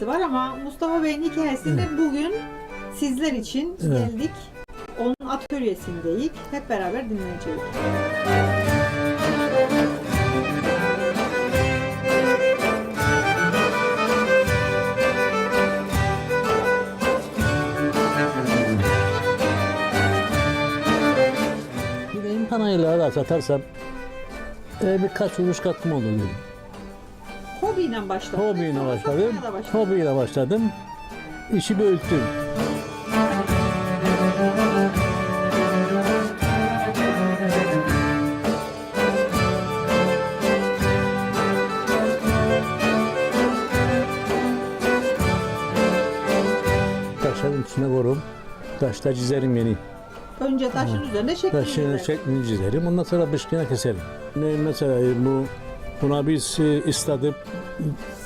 bir hikayesi var ama Mustafa Bey'in hikayesinde bugün sizler için Evet. geldik. Onun atölyesindeyiz. Hep beraber dinleyeceğiz. Gideyim panayırlara da satarsam e, birkaç kuruş katkım olur dedim. Hobiyle başladım. Hobiyle Sonra başladım. satmaya da. Hobiyle başladım. İşi büyüttüm. Taşların içine korum. Taşta çizerim yeni. Önce taşın üzerine şekil Taşını verir. şeklini çizerim. Ondan sonra bışkına keserim. Ne, mesela bu buna biz e, isladıp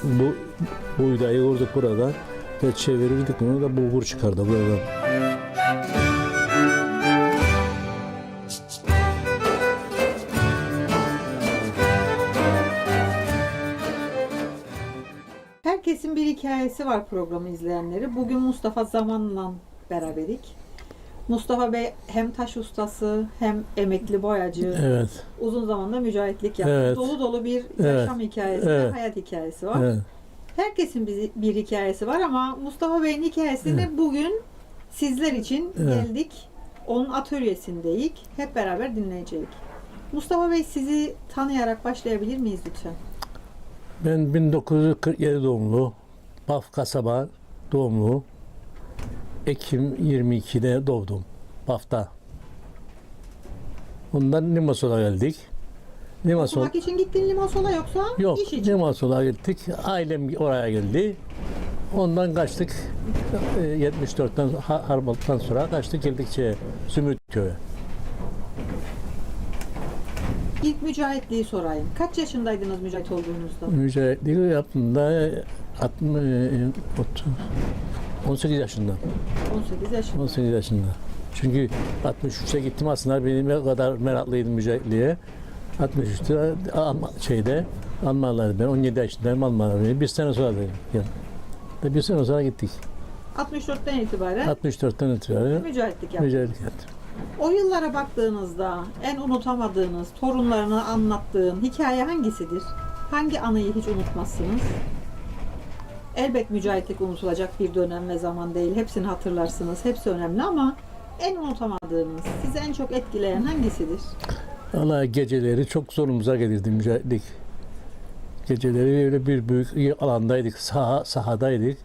bu buğdayı vurduk buradan ve çevirirdik bunu da bulgur çıkardı buradan. Herkesin bir hikayesi var programı izleyenleri. Bugün Mustafa Zaman'la beraberik. Mustafa Bey hem taş ustası hem emekli boyacı. Evet. Uzun zamanda mücahitlik yaptı. Evet. Dolu dolu bir Evet. yaşam hikayesi, ve Evet. hayat hikayesi var. evet. Herkesin bir, bir hikayesi var ama Mustafa Bey'in hikayesini bugün sizler için Evet. geldik. Onun atölyesindeyiz. Hep beraber dinleyeceğiz. Mustafa Bey sizi tanıyarak başlayabilir miyiz lütfen? Ben 1947 doğumlu. Baf kasaba doğumlu. Ekim 22'de doğdum. Baf'ta. Ondan Limasol'a geldik. Limasol Okumak için gittin Limasol'a yoksa Yok, iş için? Limasol'a gittik. Ailem oraya geldi. Ondan kaçtık. E, 74'ten Ha- Harbalt'tan sonra kaçtık geldik şeye, Zümrütköy'e. İlk mücahitliği sorayım. Kaç yaşındaydınız mücahit olduğunuzda? Mücahitliği yaptığımda 60, e, 30, 18 yaşında. 18 yaşında. 18 yaşında. Çünkü 63'e gittim aslında benim kadar meraklıydım mücahitliğe. 63'te Alman, şeyde Almanlar ben 17 yaşındayım Almanlar beni bir sene sonra dedim. Ya. Ve Bir sene sonra gittik. 64'ten itibaren 64'ten itibaren mücahitlik yaptınız. mücahitlik yaptım. O yıllara baktığınızda en unutamadığınız, torunlarına anlattığın hikaye hangisidir? Hangi anıyı hiç unutmazsınız? Elbet mücahitlik unutulacak bir dönem ve zaman değil. Hepsini hatırlarsınız. Hepsi önemli ama en unutamadığınız, sizi en çok etkileyen hangisidir? Valla geceleri çok zorumuza gelirdi mücahitlik. Geceleri öyle bir büyük alandaydık, saha, sahadaydık.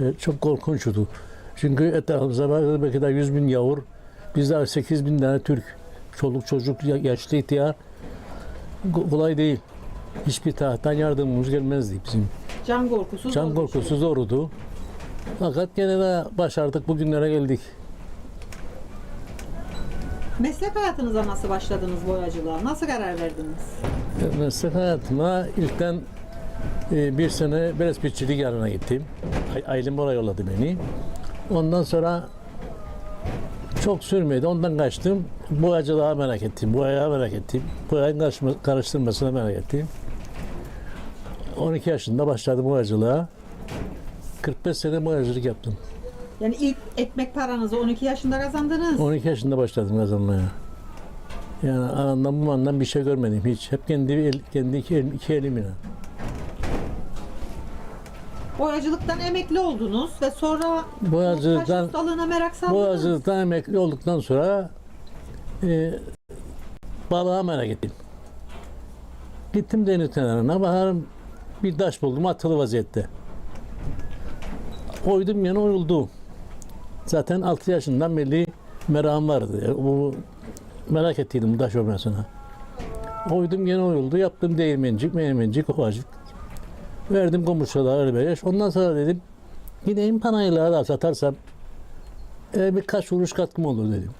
Ve çok korkunçtu. Çünkü etrafımıza bakıyoruz belki de 100 bin yavur, bizler 8 bin tane Türk. Çoluk çocuk, ya- yaşlı ihtiyar. Ko- Kolay değil. Hiçbir taraftan yardımımız gelmezdi bizim. Can korkusu. Can korkusu zordu. Fakat gene de başardık, bugünlere geldik. Meslek hayatınıza nasıl başladınız boyacılığa? Nasıl karar verdiniz? Meslek hayatıma ilkten e, bir sene Beresbitçilik yarına gittim. A- Ailem oraya yolladı beni. Ondan sonra çok sürmedi. Ondan kaçtım. Boyacılığa merak ettim. Boyaya merak ettim. Boyayın karışma- karıştırmasına merak ettim. 12 yaşında başladım boyacılığa. 45 sene boyacılık yaptım. Yani ilk ekmek paranızı 12 yaşında kazandınız. 12 yaşında başladım kazanmaya. Yani anamdan babandan bir şey görmedim hiç. Hep kendi el, kendi iki, el- iki elimle. Boyacılıktan emekli oldunuz ve sonra Boyacılıktan ustalığına merak saldınız. Boğazı'dan emekli olduktan sonra e, balığa merak ettim. Gittim deniz kenarına bakarım bir taş buldum atılı vaziyette. Oydum yana oyuldu. Zaten 6 yaşından beri merakım vardı. Bu merak ettiydim bu taş olmasına. Oydum gene oyuldu. Yaptım değirmencik, meyrmencik, kovacık. Verdim komşulara öyle beş. Ondan sonra dedim gideyim panayırlara da satarsam e, birkaç kuruş katkım olur dedim.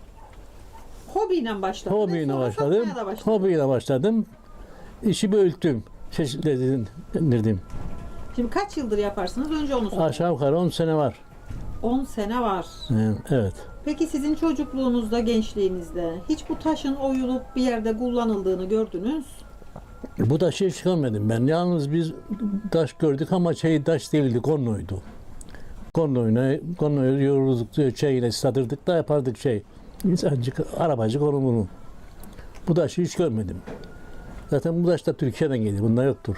Hobiyle başladınız. Hobiyle başladım. Hobiyle başladım. İşi büyüttüm. Çeşitlendirdim. Şimdi kaç yıldır yaparsınız? Önce onu sorayım. Aşağı yukarı 10 sene var. 10 sene var. Evet. Peki sizin çocukluğunuzda, gençliğinizde hiç bu taşın oyulup bir yerde kullanıldığını gördünüz? Bu taşı hiç görmedim ben. Yalnız biz taş gördük ama şey taş değildi, konnoydu. Konnoyuna, konnoyu yoğurduk, şeyle satırdık da yapardık şey. İnsancık, arabacık onu bunu. Bu taşı hiç görmedim. Zaten bu taş da Türkiye'den geliyor. Bunda yoktur.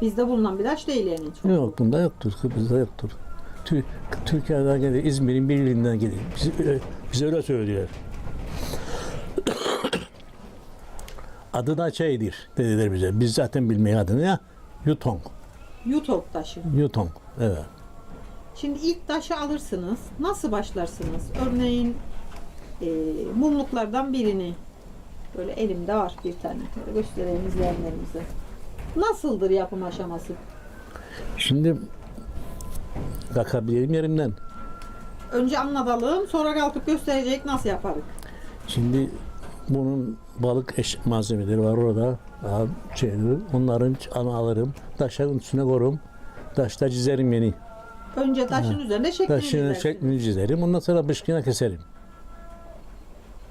Bizde bulunan bir taş değil yani. Çok. Yok bunda yoktur. Kıbrıs'ta yoktur. Tü- Türkiye'den geliyor. İzmir'in bir ilinden geliyor. Bize öyle, bize öyle söylüyor. Adı da şeydir dediler bize. Biz zaten bilmeyi adını ya. Yutong. Yutok taşı. Yutong. Evet. Şimdi ilk taşı alırsınız. Nasıl başlarsınız? Örneğin e, mumluklardan birini böyle elimde var bir tane. Böyle göstereyim izleyenlerimize. Nasıldır yapım aşaması? Şimdi kalkabilirim yerimden. Önce anlatalım, sonra kalkıp gösterecek nasıl yaparız. Şimdi bunun balık eş malzemeleri var orada. Şeyleri, onların ana alırım. Taşların üstüne korum. Taşta çizerim yeni. Önce taşın üzerinde şeklini Taşını çizersiniz. şeklini çizerim. Ondan sonra bışkına keserim.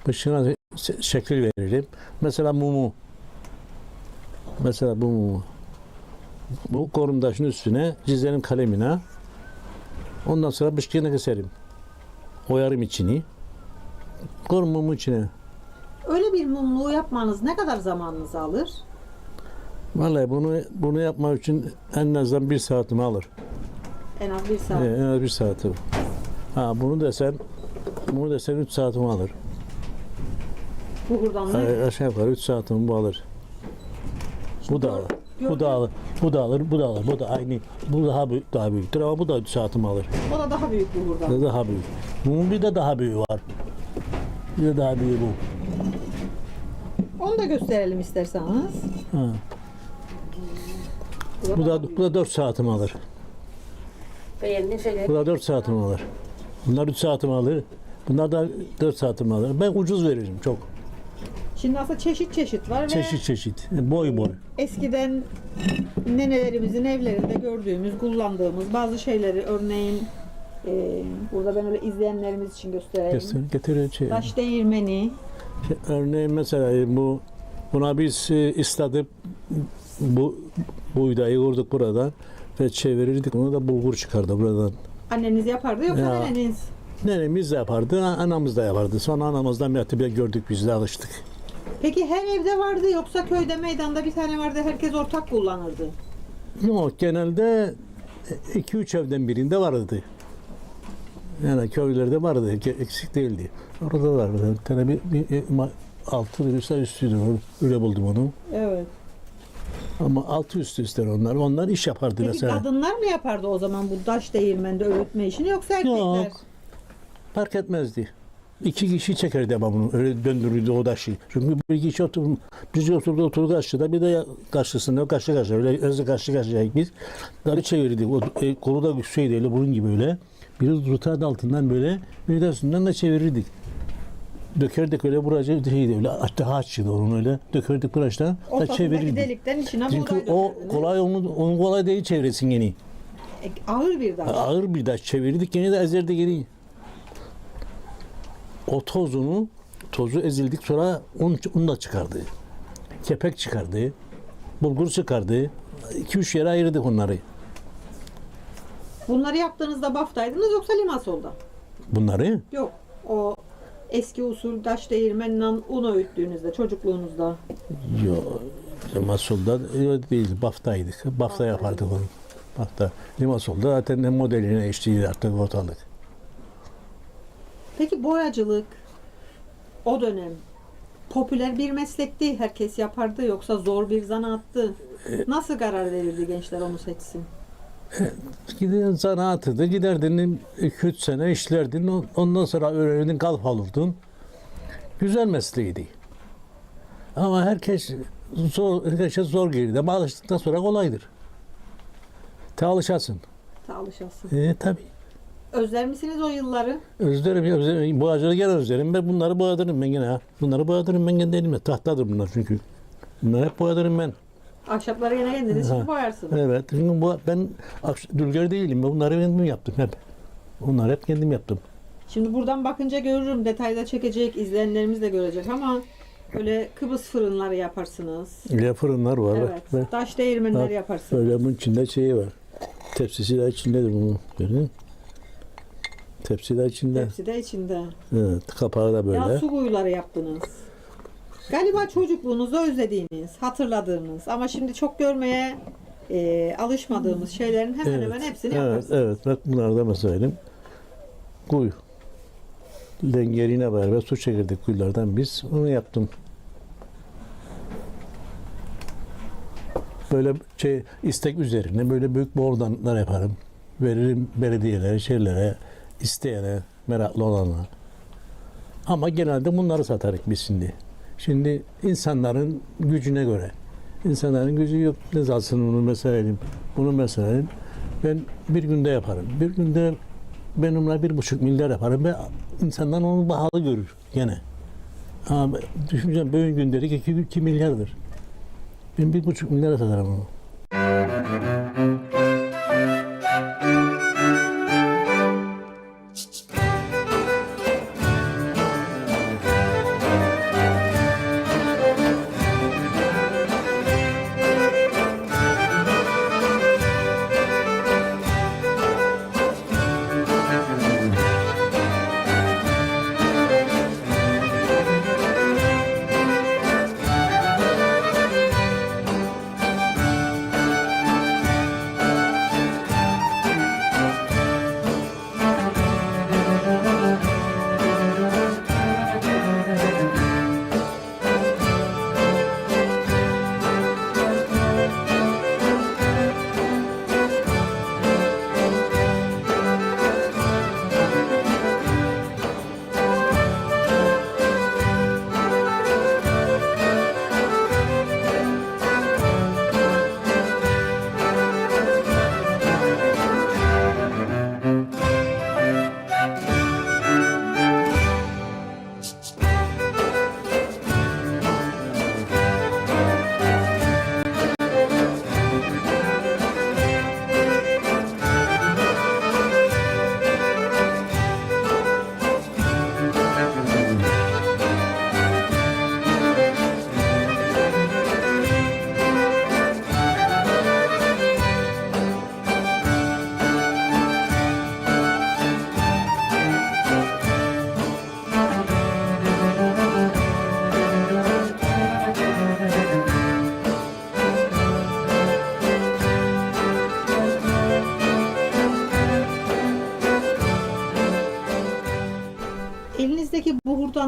Bışkına şekil veririm. Mesela mumu. Mesela bu mumu. Bu korum taşın üstüne çizerim kalemine. Ondan sonra bışkına keserim. Oyarım içini. Korum mumu içine. Öyle bir mumluğu yapmanız ne kadar zamanınızı alır? Vallahi bunu bunu yapmak için en azından bir saatimi alır. En az bir saat. Ee, en az bir saati. Ha bunu desen bunu desen 3 saatimi alır. Buhurdanlı. A- Aşağı yukarı 3 saatimi bu alır. Bu da alır. Bu da alır. Bu da alır. Bu da alır. Bu da aynı. Bu daha büyük, daha büyüktür ama bu da 3 saatimi alır. O da daha büyük buhurdan. Bu da daha büyük. Bunun bir de daha büyüğü var. Bir de daha büyüğü bu. Onu da gösterelim isterseniz. Ha. Bu da bu da 4 saatimi alır. Beğendin söyle. Bu da 4 saatimi alır. Bunlar 3 saatimi alır. Bunlar da 4 saatimi alır. Ben ucuz veririm çok. Şimdi aslında çeşit çeşit var ve Çeşit çeşit. Boy boy. eskiden nenelerimizin evlerinde gördüğümüz, kullandığımız bazı şeyleri örneğin e, burada ben öyle izleyenlerimiz için göstereyim. Göster, getir şey. Taş değirmeni, Örneğin mesela bu buna biz e, istadıp bu buğdayı vurduk buradan ve çevirirdik. Onu da bulgur çıkardı buradan. anneniz yapardı yoksa Ya. neneniz? Nenemiz de yapardı, anamız da yapardı. Sonra anamızdan bir gördük biz de alıştık. Peki her evde vardı yoksa köyde meydanda bir tane vardı herkes ortak kullanırdı. Yok genelde 2-3 evden birinde vardı. Yani köylerde vardı, eksik değildi. Orada vardı. Bir tane bir, bir, altı üstü üstüydü. Öyle buldum onu. Evet. Ama altı üstü ister onlar. Onlar iş yapardı Peki mesela. kadınlar mı yapardı o zaman bu taş değirmende öğütme işini yoksa erkekler? Yok. Fark etmezdi. İki kişi çekerdi ama bunu. Öyle döndürürdü o taşı. Çünkü bir kişi otur, biz oturdu oturdu karşıda bir de karşısında karşı karşıya. Öyle özle karşı karşıya biz. Darı çevirdik. O, e, kolu da güçlüydü öyle bunun gibi öyle. Biri tutardı altından böyle. Bir de üstünden de çevirirdik. Dökerdik öyle buracı şeydi öyle hatta haççıydı onun öyle dökerdik buraçtan da çevirirdik. delikten içine Çünkü o kolay onu, onu kolay değil çevresin yeni. E, ağır bir taş. Ağır bir taş çevirdik yine de ezerdi geri. O tozunu, tozu ezildik sonra un, un da çıkardı. Kepek çıkardı. Bulgur çıkardı. 2-3 yere ayırdık onları. Bunları yaptığınızda baftaydınız yoksa limasolda? Bunları Yok. O eski usul taş değirmeniyle un öğüttüğünüzde çocukluğunuzda. yok. Limasol'da değil. Baftaydık. Bafta yapardık onu. Bafta. Limasol'da zaten ne modeline eşliğiydi artık ortalık. Peki boyacılık o dönem popüler bir meslekti. Herkes yapardı yoksa zor bir zanaattı. E- Nasıl karar verirdi gençler onu seçsin? Gidin zanaatıdı. Giderdin 2-3 sene işlerdin. Ondan sonra öğrendin kalp alırdın. Güzel mesleğiydi. Ama herkes zor, herkese zor gelirdi. Ama alıştıktan sonra kolaydır. Te alışasın. Ta alışasın. E, tabii. Özler misiniz o yılları? Özlerim, özlerim. Boğacılığı gene özlerim. Ben bunları boyadırım ben gene. ha. Bunları boyadırım ben kendi elimle. Tahtadır bunlar çünkü. Bunları hep boyadırım ben. Ahşapları yine kendiniz Ha. şimdi boyarsınız. Evet. Çünkü bu, ben akş- dülger değilim. Ben bunları kendim yaptım hep. Bunları hep kendim yaptım. Şimdi buradan bakınca görürüm detayda çekecek, izleyenlerimiz de görecek ama Böyle Kıbrıs fırınları yaparsınız. Ya fırınlar var. Evet. Bak. Taş değirmenler Bak, yaparsınız. Böyle bunun içinde şeyi var. Tepsisi de içindedir bunun. Gördün mü? Tepsi de içinde. Hepsi de içinde. Evet, kapağı da böyle. Ya su kuyuları yaptınız. Galiba çocukluğunuzda özlediğiniz, hatırladığınız ama şimdi çok görmeye e, alışmadığımız şeylerin hemen hemen hepsini evet, yaparsınız. evet. Bak bunlar da mesela kuyu. Lengeriyle beraber su çekirdik kuyulardan biz. Onu yaptım. Böyle şey istek üzerine böyle büyük bordanlar yaparım. Veririm belediyelere, şeylere, isteyene, meraklı olana. Ama genelde bunları satarık biz şimdi. Şimdi insanların gücüne göre. İnsanların gücü yok. Ne zaten bunu mesela edeyim, bunu mesela edeyim. Ben bir günde yaparım. Bir günde ben onunla bir buçuk milyar yaparım ve insanlar onu pahalı görür gene. Ama düşüneceğim böyle gündelik iki, iki milyardır. Ben bir buçuk milyara satarım onu.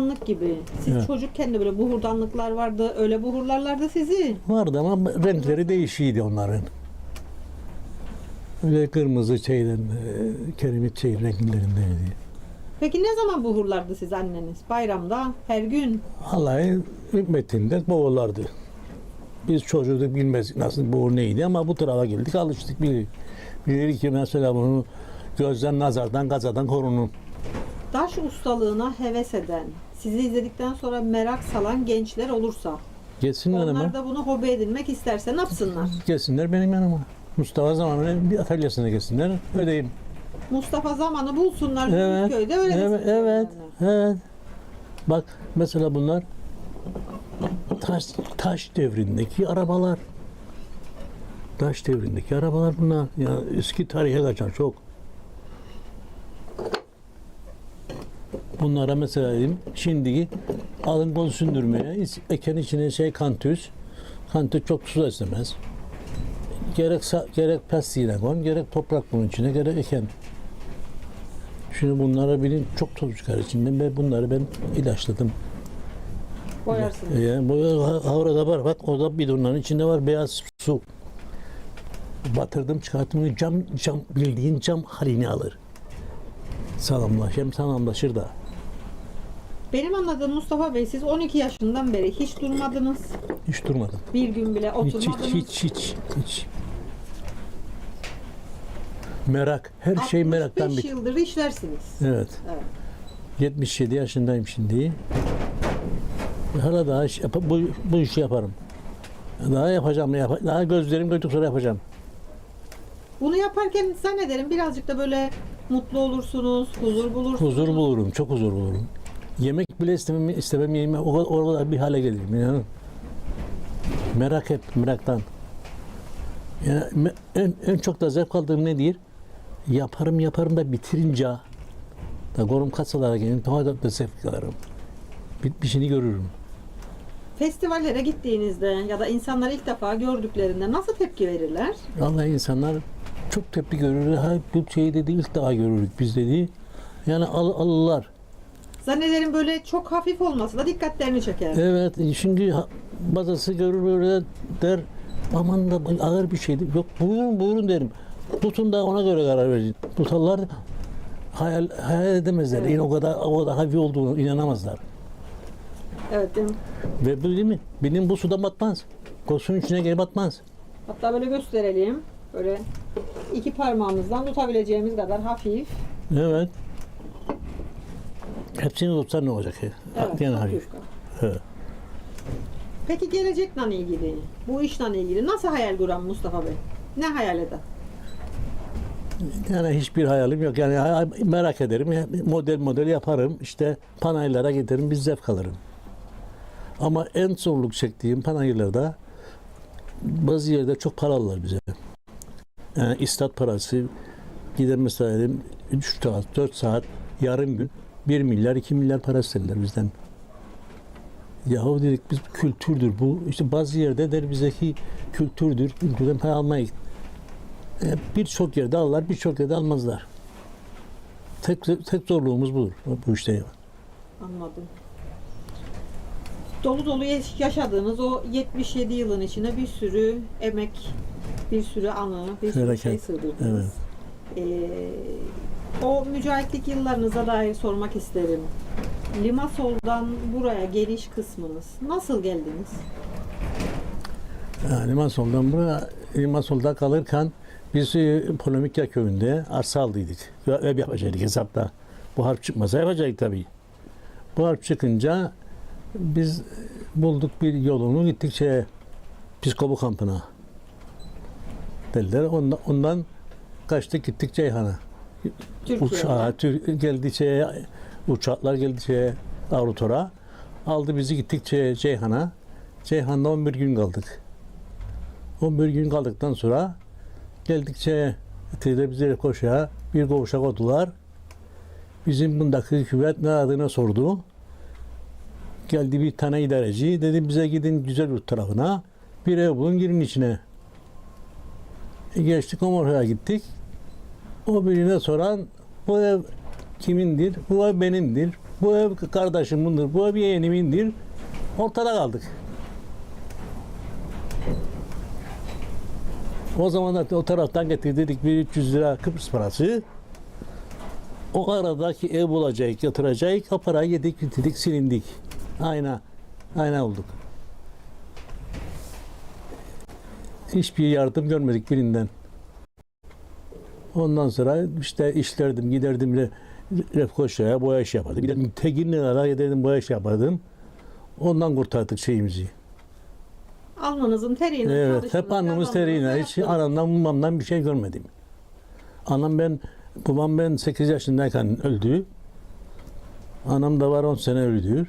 Buhurdanlık gibi. Siz Evet. çocukken de böyle buhurdanlıklar vardı. Öyle buhurlarlardı sizi. Vardı ama renkleri değişiydi onların. Öyle kırmızı şeyden, e, keremit şey renklerindeydi. Peki ne zaman buhurlardı siz anneniz? Bayramda, her gün. Vallahi hükmetinde boğulardı. Biz çocuğu bilmezdik nasıl boğur neydi ama bu tarafa geldik alıştık bilir. Bilir ki mesela bunu gözden, nazardan, kazadan korunun. Taş ustalığına heves eden, sizi izledikten sonra merak salan gençler olursa, Gelsinler onlar ama. da bunu hobi edinmek isterse ne yapsınlar? Gelsinler benim yanıma. Mustafa zamanı bir atölyesine gelsinler. Ödeyim. Mustafa zamanı bulsunlar Evet. köyde öyle Evet, desinler evet, yani. evet. Bak mesela bunlar taş, taş devrindeki arabalar. Taş devrindeki arabalar bunlar. Ya eski tarihe kaçan çok. Bunlara mesela diyeyim, şimdiki alın kol sündürmeye, eken içine şey kantüs. Kantüs çok su istemez. Gerek gerek pestiyle koyun, gerek toprak bunun içine, gerek eken. Şimdi bunlara bilin çok toz çıkar içinden ve bunları ben ilaçladım. Boyarsınız. E Yani bu ha- havrada var bak o da bidonların içinde var beyaz su. Batırdım çıkarttım cam cam bildiğin cam halini alır. Salamlaş hem salamlaşır da. Benim anladığım Mustafa Bey siz 12 yaşından beri hiç durmadınız. Hiç durmadım. Bir gün bile Hiç hiç oturmadınız. hiç hiç hiç. Merak. Her şey meraktan 65 bit. yıldır işlersiniz. Evet. Evet. 77 yaşındayım şimdi. Hala daha iş, yap- bu, bu işi yaparım. Daha yapacağım. Yap daha gözlerim doyduk sonra yapacağım. Bunu yaparken zannederim birazcık da böyle mutlu olursunuz, huzur bulursunuz. Huzur bulurum. Çok huzur bulurum. Yemek bile istemem, istemem yemek o o kadar bir hale gelirim inanın. Merak hep, meraktan. Yani en, en çok da zevk aldığım nedir? Yaparım yaparım da bitirince da gorum kasalara gelin daha da, da zevk alırım. Bitmişini görürüm. Festivallere gittiğinizde ya da insanlar ilk defa gördüklerinde nasıl tepki verirler? Vallahi insanlar çok tepki görür. Ha, bu şeyi dedi ilk daha görürük biz dedi. Yani al, alırlar. Zannederim böyle çok hafif olması da dikkatlerini çeker. Evet ha- bazısı görür böyle der aman da ağır bir şeydi. Yok buyurun buyurun derim. Tutun da ona göre karar verin. Tutarlar hayal, hayal edemezler. Evet. Yine o kadar o kadar hafif olduğunu inanamazlar. Evet değil mi? Ve değil mi? Benim bu suda batmaz. Kosunun içine gelip batmaz. Hatta böyle gösterelim. Böyle iki parmağımızdan tutabileceğimiz kadar hafif. Evet. Hepsini tutsan ne olacak ya? Evet, yani çok. Evet. Peki gelecekle ilgili, bu işle ilgili nasıl hayal kuran Mustafa Bey? Ne hayal eder? Yani hiçbir hayalim yok. Yani hay- merak ederim. Model model yaparım. İşte panayırlara giderim. Biz zevk alırım. Ama en zorluk çektiğim panayırlarda bazı yerde çok para alırlar bize. Yani istat parası gider mesela dedim 3 saat, 4 saat, yarım gün 1 milyar, 2 milyar para isterler bizden. Yahu dedik biz kültürdür bu. İşte bazı yerde der bizdeki kültürdür. Kültürden para almayız. E, Birçok yerde alırlar, birçok yerde almazlar. Tek, tek zorluğumuz budur bu işte. Anladım. Dolu dolu yaş- yaşadığınız o 77 yılın içine bir sürü emek, bir sürü anı, bir sürü Felaket. şey sığdırdınız. Ee, o mücahitlik yıllarınıza dair sormak isterim. Limasol'dan buraya geliş kısmınız. Nasıl geldiniz? Yani Limasol'dan buraya Limasol'da kalırken biz e, Polemikya köyünde arsa aldıydık. Ev yapacaktık hesapta. Bu harp çıkmasa yapacaktık tabii. Bu harp çıkınca biz bulduk bir yolunu gittik şeye Psikobu kampına. Dediler. Ondan, ondan kaçtık gittik Ceyhan'a. Türkiye'de. Uçağa, Tür- geldi şeye, uçaklar geldi şeye, Avrutor'a. Aldı bizi gittik şeye, Ceyhan'a. Ceyhan'da 11 gün kaldık. 11 gün kaldıktan sonra geldik şeye, teyze bize koşuya bir koğuşa koydular. Bizim bundaki hükümet ne adına sordu. Geldi bir tane idareci. Dedi bize gidin güzel yurt tarafına. Bir ev bulun girin içine. E geçtik Omorha'ya gittik. O birine soran bu ev kimindir? Bu ev benimdir. Bu ev kardeşimindir. Bu ev yeğenimindir. Ortada kaldık. O zaman da o taraftan getirdik bir 300 lira Kıbrıs parası. O aradaki ev bulacak, yatıracak. O parayı yedik, bitirdik, silindik. Ayna, ayna olduk. Hiçbir yardım görmedik birinden. Ondan sonra işte işlerdim, giderdim Lefkoşa'ya boya iş yapardım. Giderdim Teginli'lere giderdim boya iş yapardım. Ondan kurtardık şeyimizi. Alnınızın teriyle Evet, hep kazandınız, teriyle. Hiç anamdan babamdan bir şey görmedim. Anam ben, babam ben 8 yaşındayken öldü. Anam da var 10 sene öldü.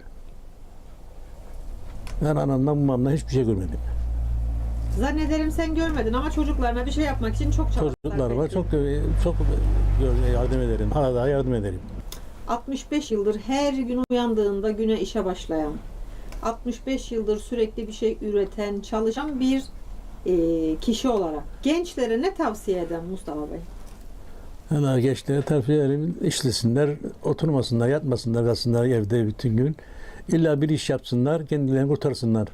Ben anamdan babamdan hiçbir şey görmedim. Zannederim sen görmedin ama çocuklarına bir şey yapmak için çok çalıştılar. Çocuklar var, belki. çok çok yardım ederim. Arada yardım ederim. 65 yıldır her gün uyandığında güne işe başlayan, 65 yıldır sürekli bir şey üreten, çalışan bir e, kişi olarak gençlere ne tavsiye eden Mustafa Bey? Hemen gençlere tavsiye ederim. işlesinler, oturmasınlar, yatmasınlar, kalsınlar evde bütün gün. İlla bir iş yapsınlar, kendilerini kurtarsınlar.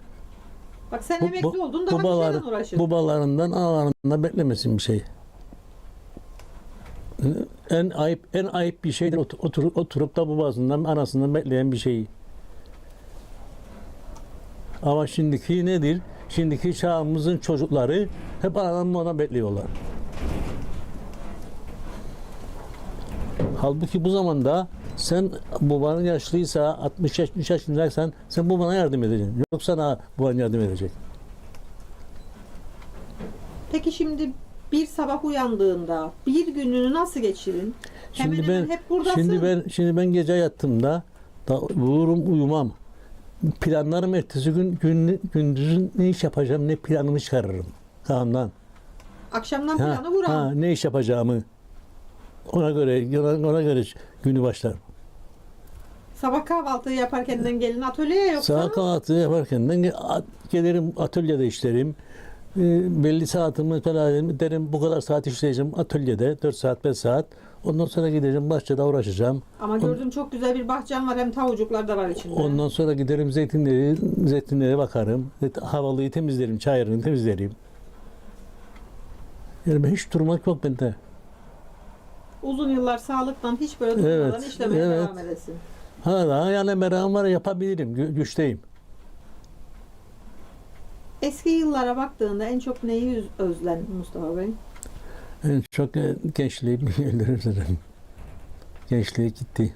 Bak sen Bu- emekli bu- oldun daha babalar- bir şeyden uğraşın. Babalarından, analarından beklemesin bir şey. En ayıp, en ayıp bir şeydir otur- oturup, oturup da babasından, anasından bekleyen bir şey. Ama şimdiki nedir? Şimdiki çağımızın çocukları hep anadan babadan bekliyorlar. Halbuki bu zamanda sen babanın yaşlıysa 60 yaş 70 yaşındaysan sen babana yardım edeceksin. Yoksa sana baban yardım edecek. Peki şimdi bir sabah uyandığında bir gününü nasıl geçirin? Şimdi hemen ben hemen hep buradasın. şimdi ben şimdi ben gece yattığımda Da vururum uyumam. Planlarım ertesi gün, gün gündüzün ne iş yapacağım ne planımı çıkarırım kafamdan. Akşamdan Ha, planı vuran. ha, ne iş yapacağımı ona göre ona, ona göre günü başlar. Sabah kahvaltıyı yaparken gelin atölyeye yoksa Saat kahvaltı yaparken ben ge- a- gelirim atölyede işlerim. Ee, belli saatimi falan derim bu kadar saat işleyeceğim atölyede 4 saat 5 saat. Ondan sonra gideceğim bahçede uğraşacağım. ama gördüm çok güzel bir bahçen var hem tavucuklar da var içinde. Ondan sonra giderim zeytinleri zeytinlere bakarım. Havalıyı temizlerim, çayırını temizlerim. Yani hiç durmak yok bende. Uzun yıllar sağlıktan hiç böyle durmadan Evet, işlemeye evet. devam edesin. Hala yani merakım var yapabilirim, gü- güçteyim. Eski yıllara baktığında en çok neyi özlen Mustafa Bey? En çok e, gençliğim öldürürüm. Gençliğe gitti.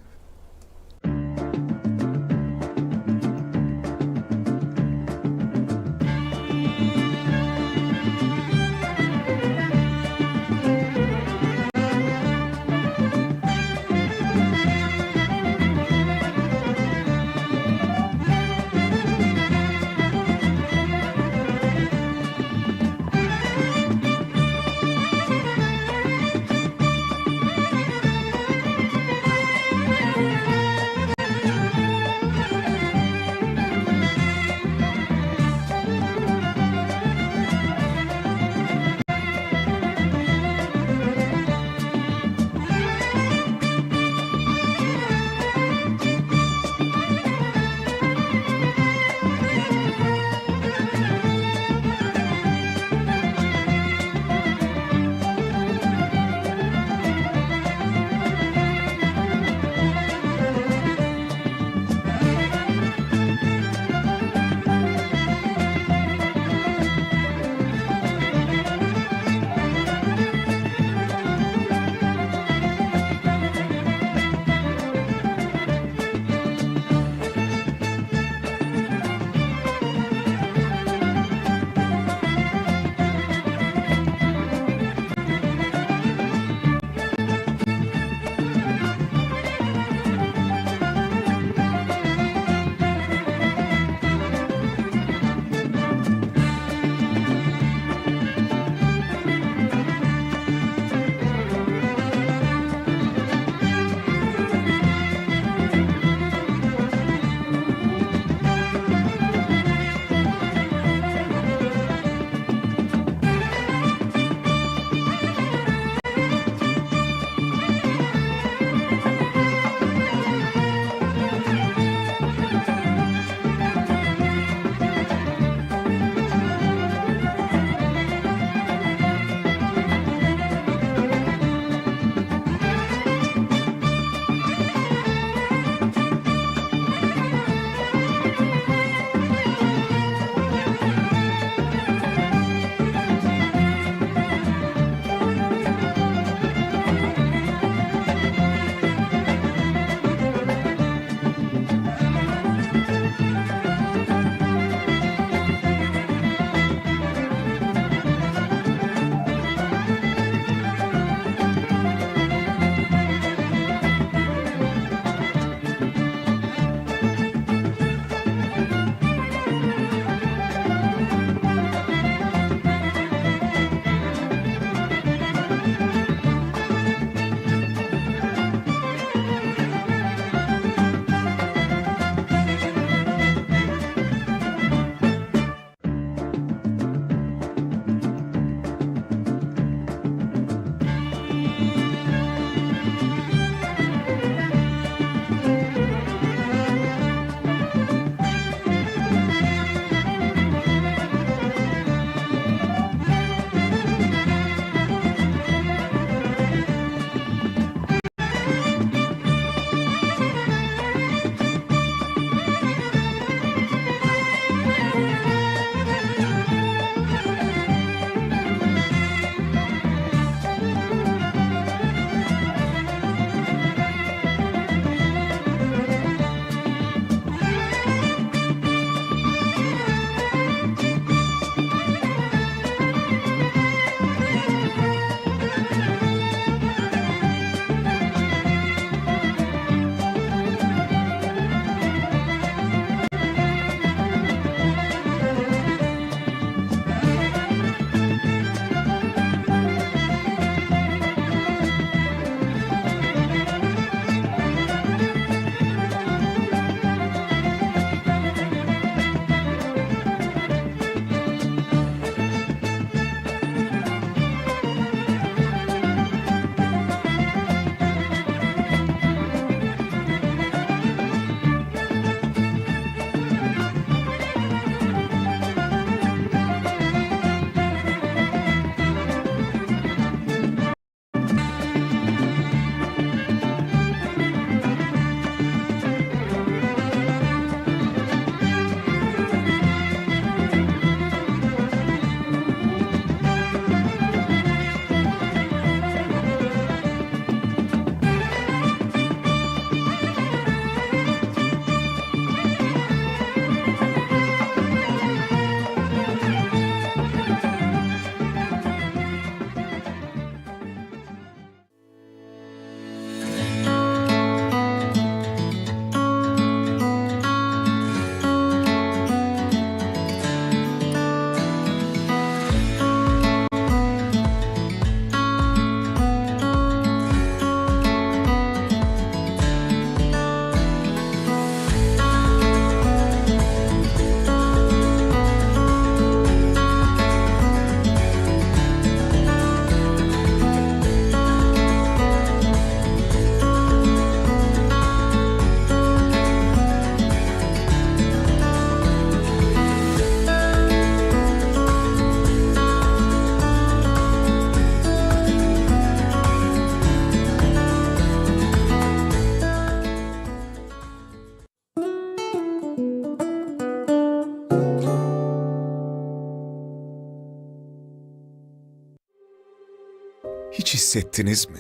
Hissettiniz mi?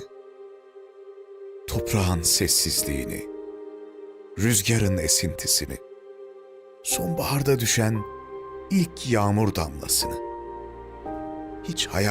Toprağın sessizliğini, rüzgarın esintisini, sonbaharda düşen ilk yağmur damlasını. Hiç hayal